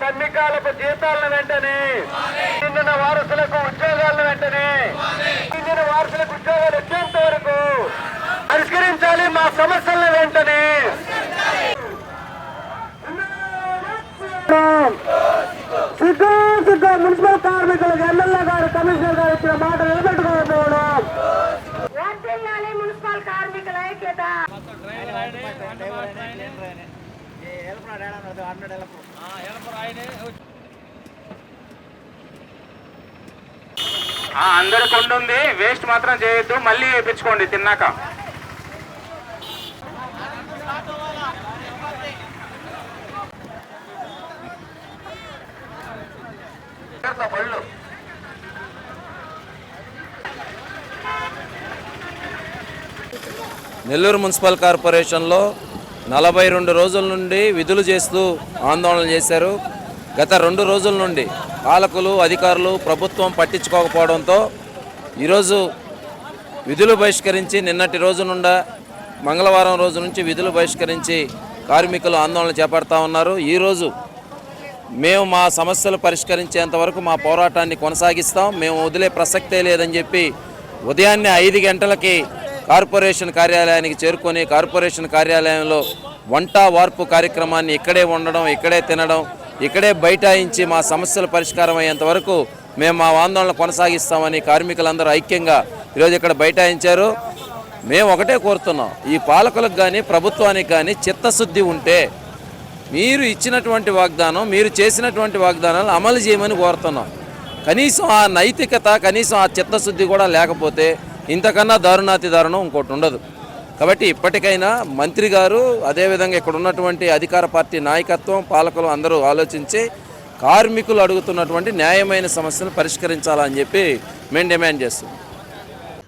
సన్నికాలకు జీతాలను వెంటనే చెందిన వారసులకు ఉద్యోగాలను వెంటనే చెందిన వారసులకు ఉద్యోగాలు వచ్చేంత వరకు పరిష్కరించాలి మా సమస్యలను వెంటనే. సిగ్గు సిగ్గు మున్సిపల్ కార్మికులకు ఎమ్మెల్యే గారు కమిషనర్ గారు ఇచ్చిన మాట నిలబెట్టుకోకపోవడం. వర్ధిల్లాలి మున్సిపల్ కార్మికుల ఐక్యత. అందరికి ఉంటుంది వేస్ట్ మాత్రం చేయొద్దు మళ్ళీ వేయించుకోండి తిన్నాక. పళ్ళు నెల్లూరు మున్సిపల్ కార్పొరేషన్లో నలభై రెండు రోజుల నుండి విధులు చేస్తూ ఆందోళన చేశారు. గత రెండు రోజుల నుండి పాలకులు అధికారులు ప్రభుత్వం పట్టించుకోకపోవడంతో ఈరోజు విధులు బహిష్కరించి నిన్నటి రోజు నుండా మంగళవారం రోజు నుంచి విధులు బహిష్కరించి కార్మికులు ఆందోళన చేపడతా ఉన్నారు. ఈరోజు మేము మా సమస్యలు పరిష్కరించేంత వరకు మా పోరాటాన్ని కొనసాగిస్తాం. మేము వదిలే ప్రసక్తే లేదని చెప్పి ఉదయాన్నే ఐదు గంటలకి కార్పొరేషన్ కార్యాలయానికి చేరుకొని కార్పొరేషన్ కార్యాలయంలో వంట వార్పు కార్యక్రమాన్ని ఇక్కడే ఉండడం ఇక్కడే తినడం ఇక్కడే బైఠాయించి మా సమస్యల పరిష్కారం అయ్యేంత వరకు మేము మా ఆందోళన కొనసాగిస్తామని కార్మికులందరూ ఐక్యంగా ఈరోజు ఇక్కడ బైఠాయించారు. మేము ఒకటే కోరుతున్నాం ఈ పాలకులకు కానీ ప్రభుత్వానికి కానీ చిత్తశుద్ధి ఉంటే మీరు ఇచ్చినటువంటి వాగ్దానం మీరు చేసినటువంటి వాగ్దానాలు అమలు చేయమని కోరుతున్నాం. కనీసం ఆ నైతికత కనీసం ఆ చిత్తశుద్ధి కూడా లేకపోతే ఇంతకన్నా దారుణాతి దారుణం ఇంకోటి ఉండదు. కాబట్టి ఇప్పటికైనా మంత్రి గారు అదేవిధంగా ఇక్కడ ఉన్నటువంటి అధికార పార్టీ నాయకత్వం పాలకులు అందరూ ఆలోచించి కార్మికులు అడుగుతున్నటువంటి న్యాయమైన సమస్యను పరిష్కరించాలని చెప్పి మేము డిమాండ్ చేస్తున్నాం.